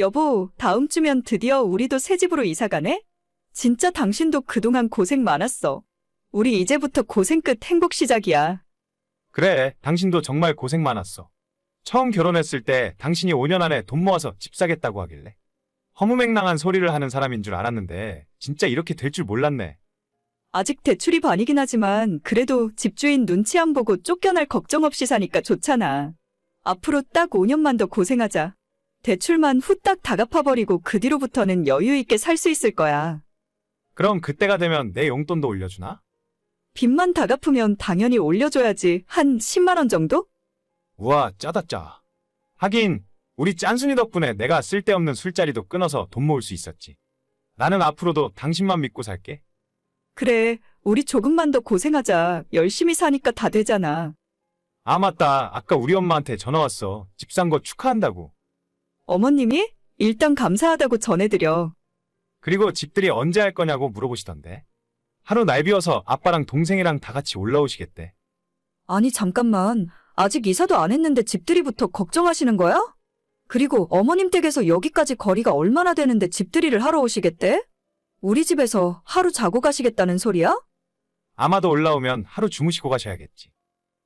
여보, 다음 주면 드디어 우리도 새 집으로 이사 가네? 진짜 당신도 그동안 고생 많았어. 우리 이제부터 고생 끝 행복 시작이야. 그래, 당신도 정말 고생 많았어. 처음 결혼했을 때 당신이 5년 안에 돈 모아서 집 사겠다고 하길래. 허무맹랑한 소리를 하는 사람인 줄 알았는데, 진짜 이렇게 될 줄 몰랐네. 아직 대출이 반이긴 하지만 그래도 집주인 눈치 안 보고 쫓겨날 걱정 없이 사니까 좋잖아. 앞으로 딱 5년만 더 고생하자. 대출만 후딱 다 갚아버리고 그 뒤로부터는 여유 있게 살 수 있을 거야. 그럼 그때가 되면 내 용돈도 올려주나? 빚만 다 갚으면 당연히 올려줘야지. 한 10만 원 정도? 우와, 짜다 짜. 하긴, 우리 짠순이 덕분에 내가 쓸데없는 술자리도 끊어서 돈 모을 수 있었지. 나는 앞으로도 당신만 믿고 살게. 그래, 우리 조금만 더 고생하자. 열심히 사니까 다 되잖아. 아, 맞다. 아까 우리 엄마한테 전화 왔어. 집 산 거 축하한다고. 어머님이? 일단 감사하다고 전해드려. 그리고 집들이 언제 할 거냐고 물어보시던데. 하루 날 비워서 아빠랑 동생이랑 다 같이 올라오시겠대. 아니, 잠깐만. 아직 이사도 안 했는데 집들이부터 걱정하시는 거야? 그리고 어머님 댁에서 여기까지 거리가 얼마나 되는데 집들이를 하러 오시겠대? 우리 집에서 하루 자고 가시겠다는 소리야? 아마도 올라오면 하루 주무시고 가셔야겠지.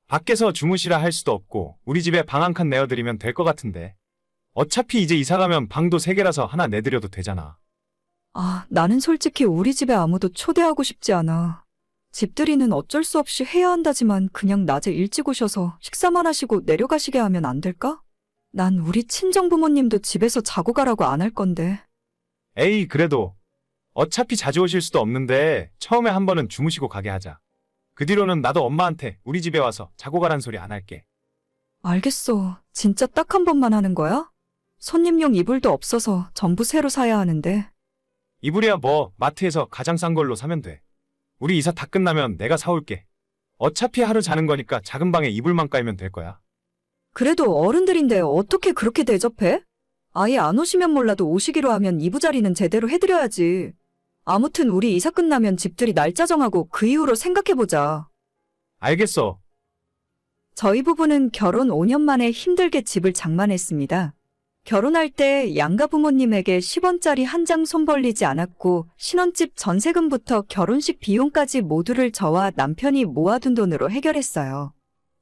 밖에서 주무시라 할 수도 없고 우리 집에 방 한 칸 내어드리면 될 것 같은데. 어차피 이제 이사 가면 방도 세 개라서 하나 내드려도 되잖아. 아, 나는 솔직히 우리 집에 아무도 초대하고 싶지 않아. 집들이는 어쩔 수 없이 해야 한다지만 그냥 낮에 일찍 오셔서 식사만 하시고 내려가시게 하면 안 될까? 난 우리 친정 부모님도 집에서 자고 가라고 안 할 건데. 에이, 그래도. 어차피 자주 오실 수도 없는데 처음에 한 번은 주무시고 가게 하자. 그 뒤로는 나도 엄마한테 우리 집에 와서 자고 가란 소리 안 할게. 알겠어. 진짜 딱 한 번만 하는 거야? 손님용 이불도 없어서 전부 새로 사야 하는데. 이불이야 뭐 마트에서 가장 싼 걸로 사면 돼. 우리 이사 다 끝나면 내가 사올게. 어차피 하루 자는 거니까 작은 방에 이불만 깔면 될 거야. 그래도 어른들인데 어떻게 그렇게 대접해? 아예 안 오시면 몰라도 오시기로 하면 이부자리는 제대로 해드려야지. 아무튼 우리 이사 끝나면 집들이 날짜 정하고 그 이후로 생각해보자. 알겠어. 저희 부부는 결혼 5년 만에 힘들게 집을 장만했습니다. 결혼할 때 양가 부모님에게 10원짜리 한 장 손 벌리지 않았고 신혼집 전세금부터 결혼식 비용까지 모두를 저와 남편이 모아둔 돈으로 해결했어요.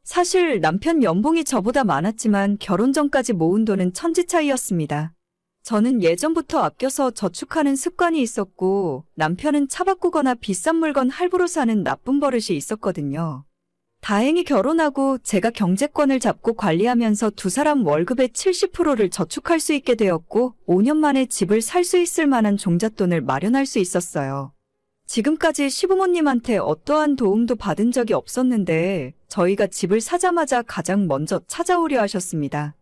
사실 남편 연봉이 저보다 많았지만 결혼 전까지 모은 돈은 천지 차이였습니다. 저는 예전부터 아껴서 저축하는 습관이 있었고 남편은 차 바꾸거나 비싼 물건 할부로 사는 나쁜 버릇이 있었거든요. 다행히 결혼하고 제가 경제권을 잡고 관리하면서 두 사람 월급의 70%를 저축할 수 있게 되었고 5년 만에 집을 살 수 있을 만한 종잣돈을 마련할 수 있었어요. 지금까지 시부모님한테 어떠한 도움도 받은 적이 없었는데 저희가 집을 사자마자 가장 먼저 찾아오려 하셨습니다.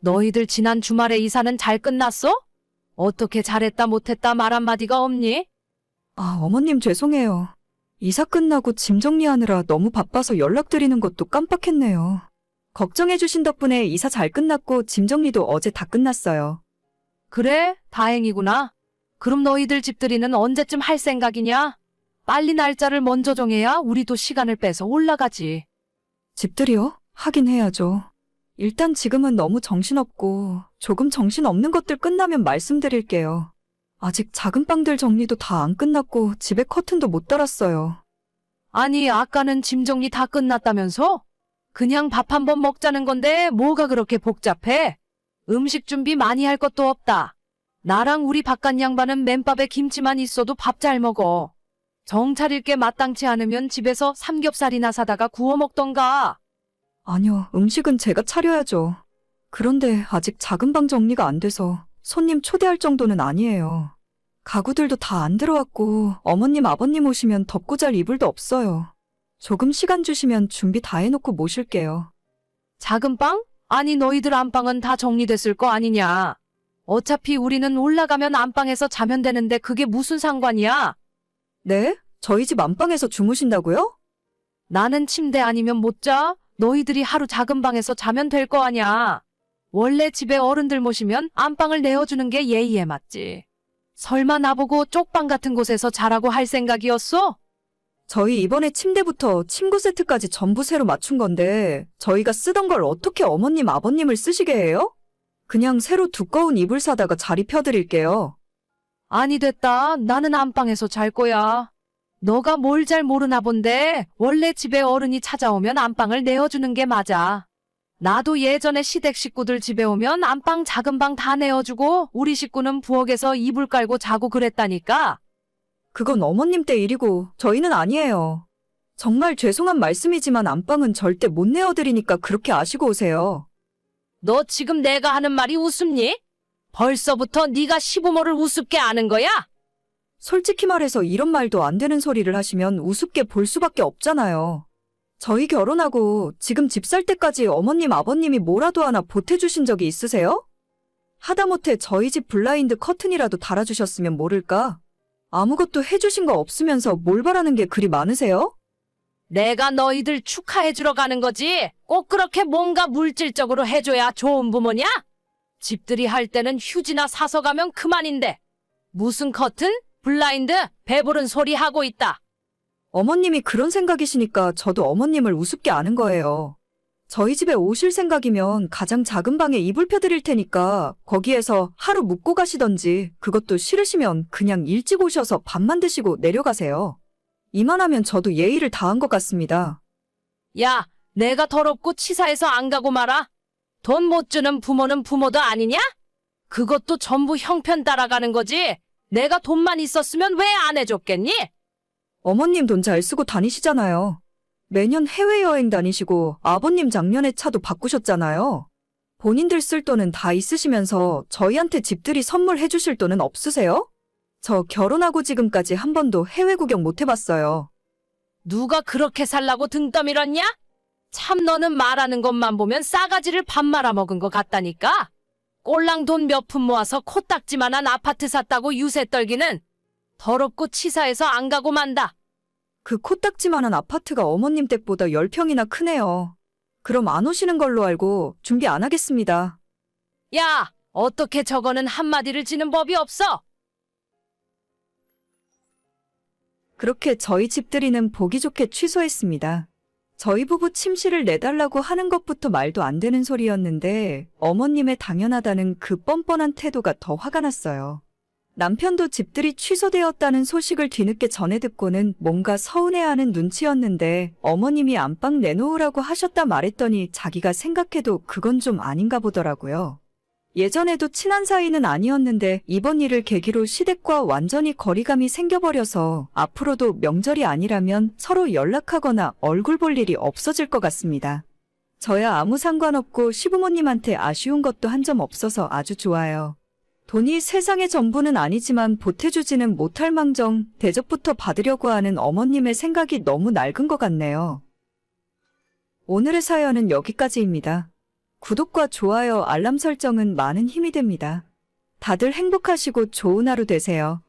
너희들 지난 주말에 이사는 잘 끝났어? 어떻게 잘했다 못했다 말 한마디가 없니? 아, 어머님 죄송해요. 이사 끝나고 짐 정리하느라 너무 바빠서 연락드리는 것도 깜빡했네요. 걱정해주신 덕분에 이사 잘 끝났고 짐 정리도 어제 다 끝났어요. 그래, 다행이구나. 그럼 너희들 집들이는 언제쯤 할 생각이냐? 빨리 날짜를 먼저 정해야 우리도 시간을 빼서 올라가지. 집들이요? 하긴 해야죠. 일단 지금은 너무 정신없고 조금 정신없는 것들 끝나면 말씀드릴게요. 아직 작은 빵들 정리도 다 안 끝났고 집에 커튼도 못 달았어요. 아니, 아까는 짐 정리 다 끝났다면서? 그냥 밥 한 번 먹자는 건데 뭐가 그렇게 복잡해? 음식 준비 많이 할 것도 없다. 나랑 우리 바깥 양반은 맨밥에 김치만 있어도 밥 잘 먹어. 정 차릴 게 마땅치 않으면 집에서 삼겹살이나 사다가 구워 먹던가. 아니요, 음식은 제가 차려야죠. 그런데 아직 작은 방 정리가 안 돼서 손님 초대할 정도는 아니에요. 가구들도 다 안 들어왔고 어머님 아버님 오시면 덮고 잘 이불도 없어요. 조금 시간 주시면 준비 다 해놓고 모실게요. 작은 빵? 아니 너희들 안방은 다 정리됐을 거 아니냐. 어차피 우리는 올라가면 안방에서 자면 되는데 그게 무슨 상관이야? 네? 저희 집 안방에서 주무신다고요? 나는 침대 아니면 못 자? 너희들이 하루 작은 방에서 자면 될 거 아냐. 원래 집에 어른들 모시면 안방을 내어주는 게 예의에 맞지. 설마 나보고 쪽방 같은 곳에서 자라고 할 생각이었어? 저희 이번에 침대부터 침구 세트까지 전부 새로 맞춘 건데 저희가 쓰던 걸 어떻게 어머님 아버님을 쓰시게 해요? 그냥 새로 두꺼운 이불 사다가 자리 펴드릴게요. 아니 됐다. 나는 안방에서 잘 거야. 너가 뭘 잘 모르나 본데 원래 집에 어른이 찾아오면 안방을 내어주는 게 맞아. 나도 예전에 시댁 식구들 집에 오면 안방 작은 방 다 내어주고 우리 식구는 부엌에서 이불 깔고 자고 그랬다니까. 그건 어머님 때 일이고 저희는 아니에요. 정말 죄송한 말씀이지만 안방은 절대 못 내어드리니까 그렇게 아시고 오세요. 너 지금 내가 하는 말이 웃음니? 벌써부터 네가 시부모를 우습게 아는 거야? 솔직히 말해서 이런 말도 안 되는 소리를 하시면 우습게 볼 수밖에 없잖아요. 저희 결혼하고 지금 집 살 때까지 어머님 아버님이 뭐라도 하나 보태주신 적이 있으세요? 하다못해 저희 집 블라인드 커튼이라도 달아주셨으면 모를까? 아무것도 해주신 거 없으면서 뭘 바라는 게 그리 많으세요? 내가 너희들 축하해주러 가는 거지. 꼭 그렇게 뭔가 물질적으로 해줘야 좋은 부모냐? 집들이 할 때는 휴지나 사서 가면 그만인데. 무슨 커튼? 블라인드? 배부른 소리 하고 있다. 어머님이 그런 생각이시니까 저도 어머님을 우습게 아는 거예요. 저희 집에 오실 생각이면 가장 작은 방에 이불 펴드릴 테니까 거기에서 하루 묵고 가시던지 그것도 싫으시면 그냥 일찍 오셔서 밥만 드시고 내려가세요. 이만하면 저도 예의를 다한 것 같습니다. 야, 내가 더럽고 치사해서 안 가고 말아. 돈 못 주는 부모는 부모도 아니냐? 그것도 전부 형편 따라가는 거지. 내가 돈만 있었으면 왜 안 해줬겠니? 어머님 돈 잘 쓰고 다니시잖아요. 매년 해외여행 다니시고 아버님 작년에 차도 바꾸셨잖아요. 본인들 쓸 돈은 다 있으시면서 저희한테 집들이 선물해 주실 돈은 없으세요? 저 결혼하고 지금까지 한 번도 해외 구경 못 해봤어요. 누가 그렇게 살라고 등 떠밀었냐? 참 너는 말하는 것만 보면 싸가지를 밥 말아 먹은 것 같다니까. 꼴랑 돈 몇 푼 모아서 코딱지만한 아파트 샀다고 유세 떨기는 더럽고 치사해서 안 가고 만다. 그 코딱지만한 아파트가 어머님 댁보다 10평이나 크네요. 그럼 안 오시는 걸로 알고 준비 안 하겠습니다. 야, 어떻게 저거는 한마디를 지는 법이 없어? 그렇게 저희 집들이는 보기 좋게 취소했습니다. 저희 부부 침실을 내달라고 하는 것부터 말도 안 되는 소리였는데 어머님의 당연하다는 그 뻔뻔한 태도가 더 화가 났어요. 남편도 집들이 취소되었다는 소식을 뒤늦게 전해 듣고는 뭔가 서운해하는 눈치였는데 어머님이 안방 내놓으라고 하셨다 말했더니 자기가 생각해도 그건 좀 아닌가 보더라고요. 예전에도 친한 사이는 아니었는데 이번 일을 계기로 시댁과 완전히 거리감이 생겨버려서 앞으로도 명절이 아니라면 서로 연락하거나 얼굴 볼 일이 없어질 것 같습니다. 저야 아무 상관없고 시부모님한테 아쉬운 것도 한 점 없어서 아주 좋아요. 돈이 세상의 전부는 아니지만 보태주지는 못할 망정 대접부터 받으려고 하는 어머님의 생각이 너무 낡은 것 같네요. 오늘의 사연은 여기까지입니다. 구독과 좋아요, 알람 설정은 많은 힘이 됩니다. 다들 행복하시고 좋은 하루 되세요.